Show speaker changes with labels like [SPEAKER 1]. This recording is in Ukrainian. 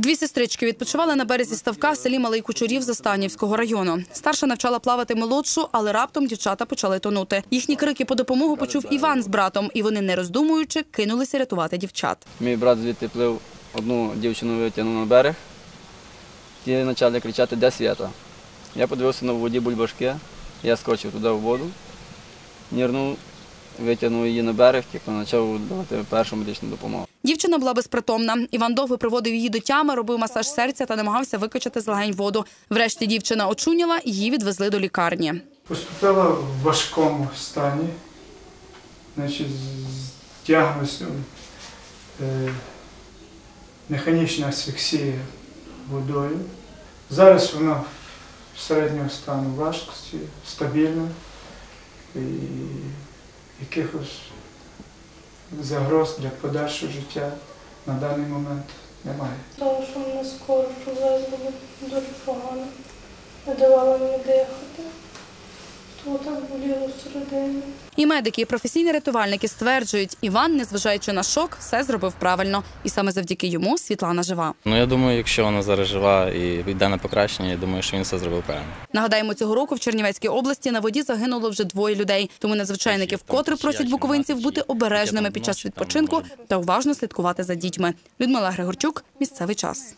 [SPEAKER 1] Дві сестрички відпочивали на березі ставка в селі Малий Кучурів Застанівського району. Старша навчала плавати молодшу, але раптом дівчата почали тонути. Їхні крики по допомогу почув Іван з братом, і вони, не роздумуючи, кинулися рятувати дівчат.
[SPEAKER 2] Мій брат звідти плив одну дівчину витягнув на берег. Ті почали кричати, де свята. Я подивився на воді бульбашки, я скочив туди в воду, нірнув, витягнув її на берег і почав давати першу медичну допомогу.
[SPEAKER 1] Дівчина була безпритомна. Іван довго приводив її до тями, робив масаж серця та намагався викачати з легень воду. Врешті дівчина очуняла, її відвезли до лікарні.
[SPEAKER 3] Поступила в важкому стані, значить, з діагнозом е, механічна асфіксія водою. Зараз вона середнього стану важкості, стабільна і якихось загроз для подальшого життя на даний момент немає.
[SPEAKER 4] Тому що мене скоро повезли дуже погано. Не давала мені дихати. Боліло всередині.
[SPEAKER 1] І медики, і професійні рятувальники стверджують, Іван, незважаючи на шок, все зробив правильно. І саме завдяки йому Світлана жива.
[SPEAKER 5] Ну я думаю, якщо вона зараз жива і йде на покращення, я думаю, що він все зробив правильно.
[SPEAKER 1] Нагадаємо, цього року в Чернівецькій області на воді загинуло вже двоє людей. Тому надзвичайники вкотре просять буковинців бути обережними під час відпочинку та уважно слідкувати за дітьми. Людмила Григорчук, місцевий час.